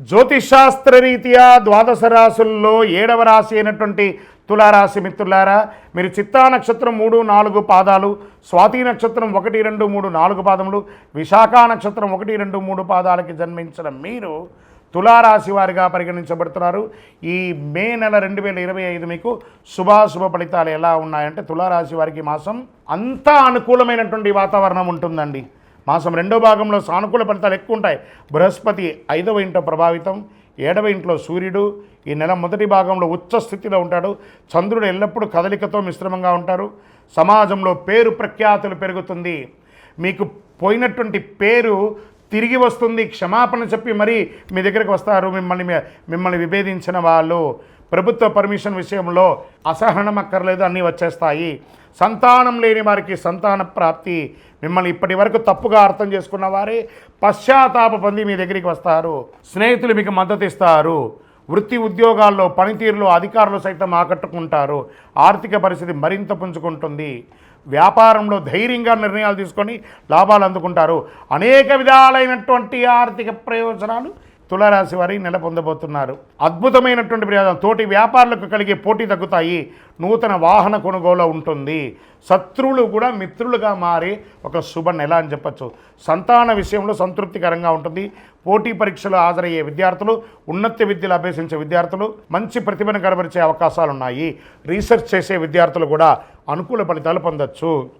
జ్యోతిషాస్త్ర రీత్యా ద్వాదశ రాశుల్లో ఏడవ రాశి అయినటువంటి తులారాశి మిత్రులారా మీరు చిత్తా నక్షత్రం మూడు నాలుగు పాదాలు స్వాతి నక్షత్రం ఒకటి రెండు మూడు నాలుగు పాదములు విశాఖ నక్షత్రం ఒకటి రెండు మూడు పాదాలకి జన్మించిన మీరు తులారాశి వారిగా పరిగణించబడుతున్నారు. ఈ మే నెల రెండు వేల ఇరవై ఐదు మీకు శుభాశుభ ఫలితాలు ఎలా ఉన్నాయంటే తులారాశి వారికి మాసం అంతా అనుకూలమైనటువంటి వాతావరణం ఉంటుందండి. మాసం రెండో భాగంలో సానుకూల ఫలితాలు ఎక్కువ ఉంటాయి బృహస్పతి ఐదవ ఇంట్లో ప్రభావితం ఏడవ ఇంట్లో సూర్యుడు. ఈ నెల మొదటి భాగంలో ఉచ్చ స్థితిలో ఉంటాడు. చంద్రుడు ఎల్లప్పుడూ కదలికతో మిశ్రమంగా ఉంటారు. సమాజంలో పేరు ప్రఖ్యాతులు పెరుగుతుంది. మీకు పోయినటువంటి పేరు తిరిగి వస్తుంది. క్షమాపణ చెప్పి మరీ మీ దగ్గరికి వస్తారు. మిమ్మల్ని మిమ్మల్ని విభేదించిన వాళ్ళు. ప్రభుత్వ పర్మిషన్ విషయంలో అసహనం అక్కర్లేదు. అన్నీ వచ్చేస్తాయి. సంతానం లేని వారికి సంతాన ప్రాప్తి. మిమ్మల్ని ఇప్పటి వరకు తప్పుగా అర్థం చేసుకున్న వారే పశ్చాత్తాప పొంది మీ దగ్గరికి వస్తారు. స్నేహితులు మీకు మద్దతు ఇస్తారు. వృత్తి ఉద్యోగాల్లో పనితీరులో అధికారులు సైతం ఆకట్టుకుంటారు. ఆర్థిక పరిస్థితి మరింత పుంజుకుంటుంది. వ్యాపారంలో ధైర్యంగా నిర్ణయాలు తీసుకొని లాభాలు అందుకుంటారు. అనేక విధాలైనటువంటి ఆర్థిక ప్రయోజనాలు తులారాశి వారి నెల పొందబోతున్నారు. అద్భుతమైనటువంటి ప్రయోజనం తోటి వ్యాపారులకు కలిగే పోటీ తగ్గుతాయి. నూతన వాహన కొనుగోలు ఉంటుంది. శత్రువులు కూడా మిత్రులుగా మారి ఒక శుభ నెల అని చెప్పచ్చు. సంతాన విషయంలో సంతృప్తికరంగా ఉంటుంది. పోటీ పరీక్షలు హాజరయ్యే విద్యార్థులు ఉన్నత విద్యలు అభ్యసించే విద్యార్థులు మంచి ప్రతిభను కనబరిచే అవకాశాలు ఉన్నాయి రీసెర్చ్ చేసే విద్యార్థులు కూడా అనుకూల ఫలితాలు పొందొచ్చు.